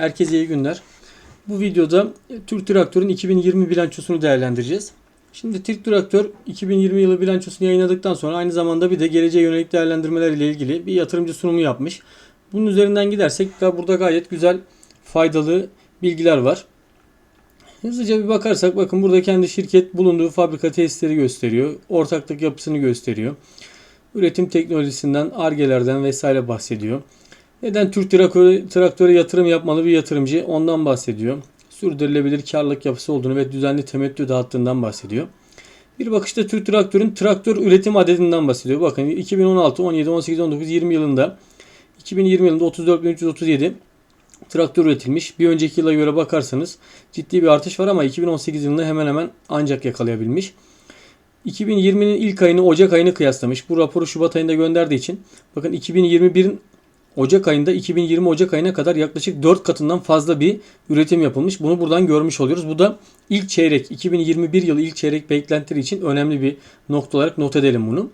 Herkese iyi günler. Bu videoda Türk Traktör'ün 2020 bilançosunu değerlendireceğiz. Şimdi Türk Traktör 2020 yılı bilançosunu yayınladıktan sonra aynı zamanda bir de geleceğe yönelik değerlendirmeler ile ilgili bir yatırımcı sunumu yapmış. Bunun üzerinden gidersek da burada gayet güzel faydalı bilgiler var. Hızlıca bir bakarsak bakın burada kendi şirket bulunduğu fabrika testleri gösteriyor. Ortaklık yapısını gösteriyor. Üretim teknolojisinden, argelerden vesaire bahsediyor. Neden Türk traktörü, yatırım yapmalı bir yatırımcı ondan bahsediyor. Sürdürülebilir karlılık yapısı olduğunu ve düzenli temettü dağıttığından bahsediyor. Bir bakışta Türk Traktör'ün traktör üretim adedinden bahsediyor. Bakın 2016, 17, 18, 19, 20 yılında 2020 yılında 34.337 traktör üretilmiş. Bir önceki yıla göre bakarsanız ciddi bir artış var ama 2018 yılında hemen hemen ancak yakalayabilmiş. 2020'nin ilk ayını Ocak ayını kıyaslamış. Bu raporu Şubat ayında gönderdiği için bakın 2021'in Ocak ayında 2020 Ocak ayına kadar yaklaşık 4 katından fazla bir üretim yapılmış. Bunu buradan görmüş oluyoruz. Bu da ilk çeyrek 2021 yılı ilk çeyrek beklentileri için önemli bir nokta olarak not edelim bunu.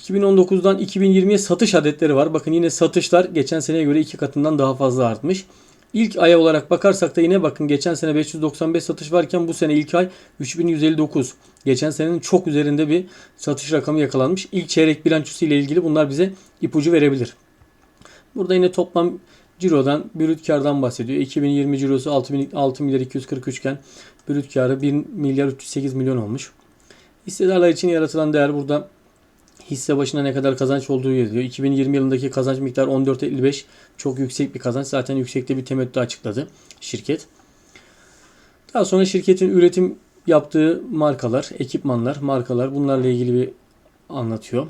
2019'dan 2020'ye satış adetleri var. Bakın yine satışlar geçen seneye göre 2 katından daha fazla artmış. İlk aya olarak bakarsak da yine bakın geçen sene 595 satış varken bu sene ilk ay 3159. Geçen senenin çok üzerinde bir satış rakamı yakalanmış. İlk çeyrek bilançosu ile ilgili bunlar bize ipucu verebilir. Burada yine toplam cirodan, brüt kardan bahsediyor. 2020 cirosu 6, bin- 6 milyar 243 iken brüt karı 1 milyar 308 milyon olmuş. Hissedarlar için yaratılan değer burada hisse başına ne kadar kazanç olduğu yazıyor. 2020 yılındaki kazanç miktarı 14.55 çok yüksek bir kazanç. Zaten yüksekte bir temettü açıkladı şirket. Daha sonra şirketin üretim yaptığı markalar, ekipmanlar, markalar bunlarla ilgili bir anlatıyor.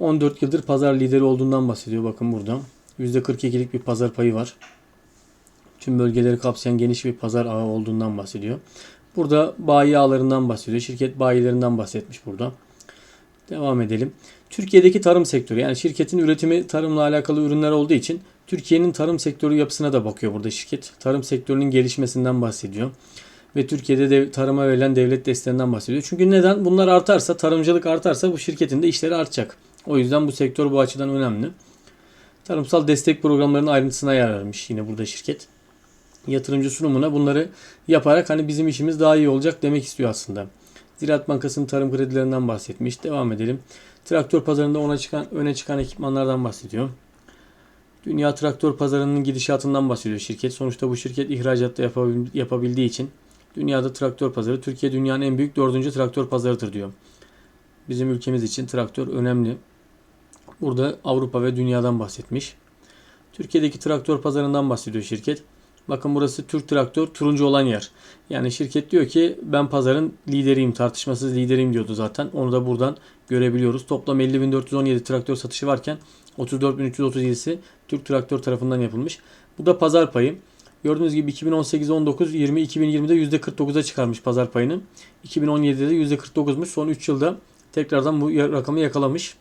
14 yıldır pazar lideri olduğundan bahsediyor bakın burada. %42'lik bir pazar payı var. Tüm bölgeleri kapsayan geniş bir pazar ağı olduğundan bahsediyor. Burada bayi ağlarından bahsediyor. Şirket bayilerinden bahsetmiş burada. Devam edelim. Türkiye'deki tarım sektörü yani şirketin üretimi tarımla alakalı ürünler olduğu için Türkiye'nin tarım sektörü yapısına da bakıyor burada şirket. Tarım sektörünün gelişmesinden bahsediyor. Ve Türkiye'de de tarıma verilen devlet desteğinden bahsediyor. Çünkü neden? Bunlar artarsa, tarımcılık artarsa bu şirketin de işleri artacak. O yüzden bu sektör bu açıdan önemli. Tarımsal destek programlarının ayrıntısına yer vermiş yine burada şirket. Yatırımcı sunumuna bunları yaparak hani bizim işimiz daha iyi olacak demek istiyor aslında. Ziraat Bankası'nın tarım kredilerinden bahsetmiş. Devam edelim. Traktör pazarında ona çıkan, öne çıkan ekipmanlardan bahsediyor. Dünya traktör pazarının gidişatından bahsediyor şirket. Sonuçta bu şirket ihracatta yapabil- yapabildiği için dünyada traktör pazarı Türkiye dünyanın en büyük dördüncü traktör pazarıdır diyor. Bizim ülkemiz için traktör önemli. Burada Avrupa ve dünyadan bahsetmiş. Türkiye'deki traktör pazarından bahsediyor şirket. Bakın burası Türk Traktör turuncu olan yer. Yani şirket diyor ki ben pazarın lideriyim tartışmasız lideriyim diyordu zaten. Onu da buradan görebiliyoruz. Toplam 50.417 traktör satışı varken 34.337'si Türk Traktör tarafından yapılmış. Bu da pazar payı. Gördüğünüz gibi 2018, 19, 20, 2020'de %49'a çıkarmış pazar payını. 2017'de de %49'muş. Son 3 yılda tekrardan bu rakamı yakalamış.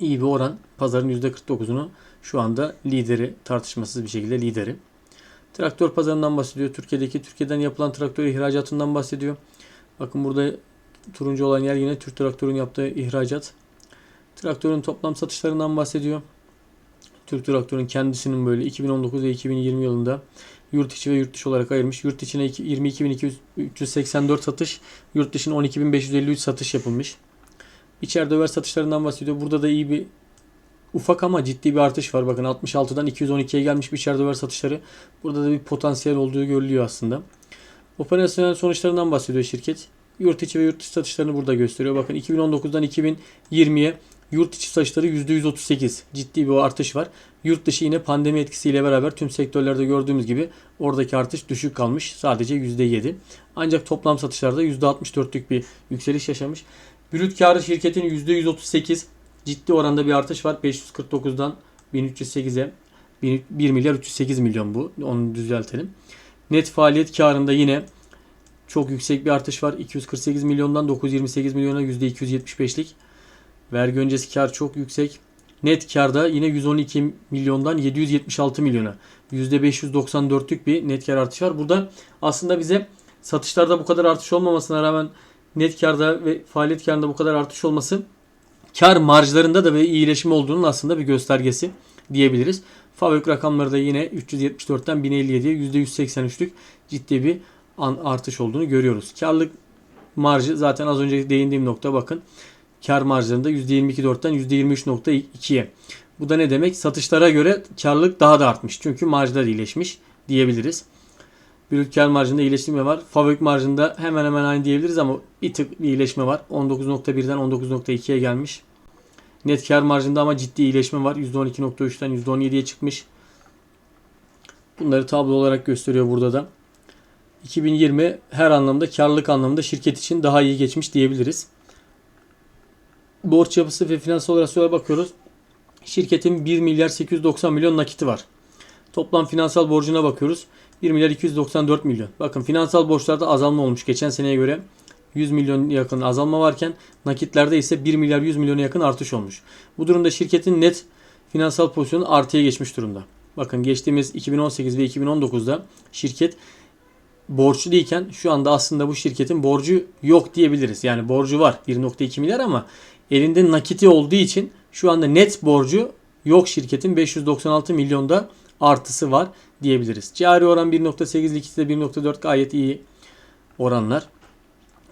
İyi bir oran. Pazarın %49'unu şu anda lideri, tartışmasız bir şekilde lideri. Traktör pazarından bahsediyor. Türkiye'deki Türkiye'den yapılan traktör ihracatından bahsediyor. Bakın burada turuncu olan yer yine Türk Traktör'ün yaptığı ihracat. Traktörün toplam satışlarından bahsediyor. Türk Traktör'ün kendisinin böyle 2019 ve 2020 yılında yurt içi ve yurt dışı olarak ayırmış. Yurt içine 22.384 satış, yurt dışına 12.553 satış yapılmış. İçeride döver satışlarından bahsediyor. Burada da iyi bir ufak ama ciddi bir artış var. Bakın 66'dan 212'ye gelmiş bir içeride döver satışları. Burada da bir potansiyel olduğu görülüyor aslında. Operasyonel sonuçlarından bahsediyor şirket. Yurt içi ve yurt dışı satışlarını burada gösteriyor. Bakın 2019'dan 2020'ye yurt içi satışları %138. Ciddi bir artış var. Yurt dışı yine pandemi etkisiyle beraber tüm sektörlerde gördüğümüz gibi oradaki artış düşük kalmış. Sadece %7. Ancak toplam satışlarda %64'lük bir yükseliş yaşamış. Brüt karı şirketin %138. Ciddi oranda bir artış var. 549'dan 1308'e 1 milyar 308 milyon bu. Onu düzeltelim. Net faaliyet karında yine çok yüksek bir artış var. 248 milyondan 928 milyona %275'lik. Vergi öncesi kar çok yüksek. Net karda yine 112 milyondan 776 milyona %594'lük bir net kar artışı var. Burada aslında bize satışlarda bu kadar artış olmamasına rağmen net karda ve faaliyet karında bu kadar artış olması kar marjlarında da bir iyileşme olduğunun aslında bir göstergesi diyebiliriz. Fabrik rakamları da yine 374'ten 1057'ye %183'lük ciddi bir artış olduğunu görüyoruz. Karlılık marjı zaten az önce değindiğim nokta bakın. Kar marjlarında %22.4'ten %23.2'ye. Bu da ne demek? Satışlara göre karlılık daha da artmış. Çünkü marjlar iyileşmiş diyebiliriz. Brüt kar marjında iyileşme var. Fabrik marjında hemen hemen aynı diyebiliriz ama bir tık bir iyileşme var. 19.1'den 19.2'ye gelmiş. Net kar marjında ama ciddi iyileşme var. %12.3'ten %17'ye çıkmış. Bunları tablo olarak gösteriyor burada da. 2020 her anlamda karlılık anlamında şirket için daha iyi geçmiş diyebiliriz. Borç yapısı ve finansal operasyonlara bakıyoruz. Şirketin 1 milyar 890 milyon nakiti var. Toplam finansal borcuna bakıyoruz. 1 milyar 294 milyon. Bakın finansal borçlarda azalma olmuş geçen seneye göre. 100 milyon yakın azalma varken nakitlerde ise 1 milyar 100 milyona yakın artış olmuş. Bu durumda şirketin net finansal pozisyonu artıya geçmiş durumda. Bakın geçtiğimiz 2018 ve 2019'da şirket borçluyken şu anda aslında bu şirketin borcu yok diyebiliriz. Yani borcu var 1.2 milyar ama elinde nakiti olduğu için şu anda net borcu yok şirketin 596 milyonda artısı var diyebiliriz. Cari oran 1.8 likidite 1.4 gayet iyi oranlar.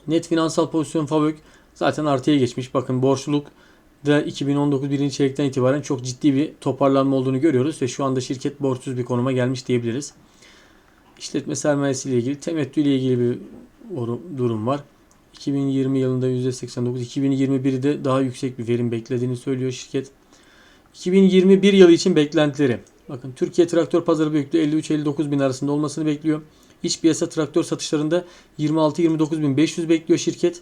Net finansal pozisyon fabrik zaten artıya geçmiş. Bakın borçluluk da 2019 birinci çeyrekten itibaren çok ciddi bir toparlanma olduğunu görüyoruz ve şu anda şirket borçsuz bir konuma gelmiş diyebiliriz. İşletme sermayesi ile ilgili temettü ile ilgili bir durum var. 2020 yılında %89, 2021'de daha yüksek bir verim beklediğini söylüyor şirket. 2021 yılı için beklentileri. Bakın Türkiye traktör pazarı büyüklüğü 53-59 bin arasında olmasını bekliyor. İç piyasa traktör satışlarında 26-29 bin 500 bekliyor şirket.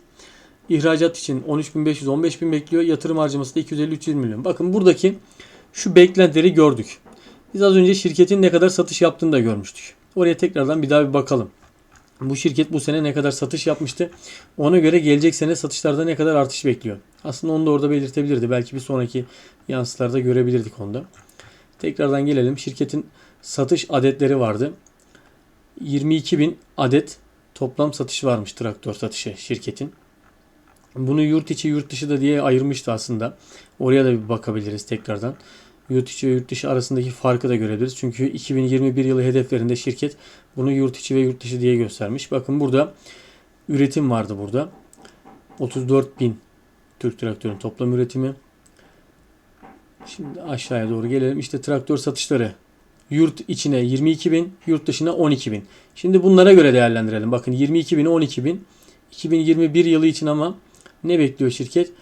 İhracat için 13.500 15 bin bekliyor. Yatırım harcaması da 250-300 milyon. Bakın buradaki şu beklentileri gördük. Biz az önce şirketin ne kadar satış yaptığını da görmüştük. Oraya tekrardan bir daha bir bakalım. Bu şirket bu sene ne kadar satış yapmıştı? Ona göre gelecek sene satışlarda ne kadar artış bekliyor? Aslında onu da orada belirtebilirdi. Belki bir sonraki yansılarda görebilirdik onda. Tekrardan gelelim. Şirketin satış adetleri vardı. 22 bin adet toplam satış varmış traktör satışı şirketin. Bunu yurt içi yurt dışı da diye ayırmıştı aslında. Oraya da bir bakabiliriz tekrardan. Yurt içi ve yurt dışı arasındaki farkı da görebiliriz. Çünkü 2021 yılı hedeflerinde şirket bunu yurt içi ve yurt dışı diye göstermiş. Bakın burada üretim vardı burada. 34 bin Türk traktörün toplam üretimi. Şimdi aşağıya doğru gelelim. İşte traktör satışları. Yurt içine 22 bin, yurt dışına 12 bin. Şimdi bunlara göre değerlendirelim. Bakın 22 bin, 12 bin. 2021 yılı için ama ne bekliyor şirket?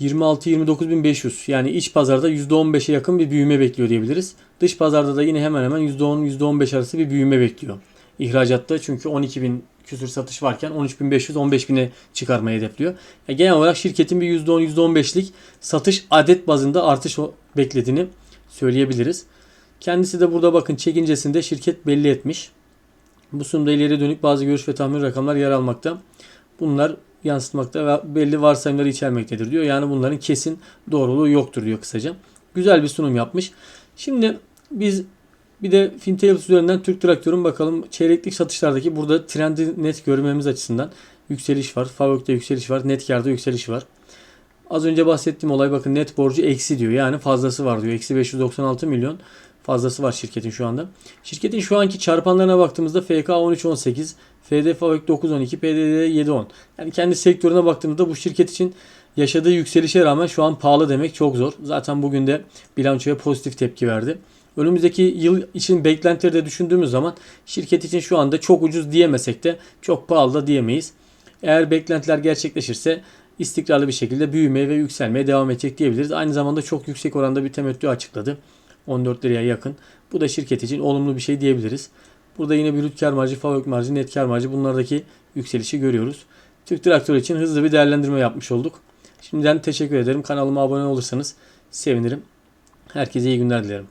26-29.500 yani iç pazarda %15'e yakın bir büyüme bekliyor diyebiliriz. Dış pazarda da yine hemen hemen %10-%15 arası bir büyüme bekliyor. İhracatta çünkü 12.000 küsür satış varken 13.500 15.000'e çıkarmayı hedefliyor. Yani genel olarak şirketin bir %10 %15'lik satış adet bazında artış beklediğini söyleyebiliriz. Kendisi de burada bakın çekincesinde şirket belli etmiş. Bu sunumda ileri dönük bazı görüş ve tahmin rakamlar yer almakta. Bunlar yansıtmakta ve belli varsayımları içermektedir diyor. Yani bunların kesin doğruluğu yoktur diyor kısaca. Güzel bir sunum yapmış. Şimdi biz bir de Fintables üzerinden Türk Traktör'ün bakalım çeyreklik satışlardaki burada trendi net görmemiz açısından yükseliş var. Fabrikte yükseliş var. Net karda yükseliş var. Az önce bahsettiğim olay bakın net borcu eksi diyor. Yani fazlası var diyor. Eksi 596 milyon fazlası var şirketin şu anda. Şirketin şu anki çarpanlarına baktığımızda FK 13.18, FD Fabrik 9.12, PDD 7.10. Yani kendi sektörüne baktığımızda bu şirket için yaşadığı yükselişe rağmen şu an pahalı demek çok zor. Zaten bugün de bilançoya pozitif tepki verdi. Önümüzdeki yıl için beklentileri de düşündüğümüz zaman şirket için şu anda çok ucuz diyemesek de çok pahalı da diyemeyiz. Eğer beklentiler gerçekleşirse istikrarlı bir şekilde büyümeye ve yükselmeye devam edecek diyebiliriz. Aynı zamanda çok yüksek oranda bir temettü açıkladı. 14 liraya yakın. Bu da şirket için olumlu bir şey diyebiliriz. Burada yine brüt kar marjı, fabrik marjı, net kar marjı bunlardaki yükselişi görüyoruz. Türk Traktör için hızlı bir değerlendirme yapmış olduk. Şimdiden teşekkür ederim. Kanalıma abone olursanız sevinirim. Herkese iyi günler dilerim.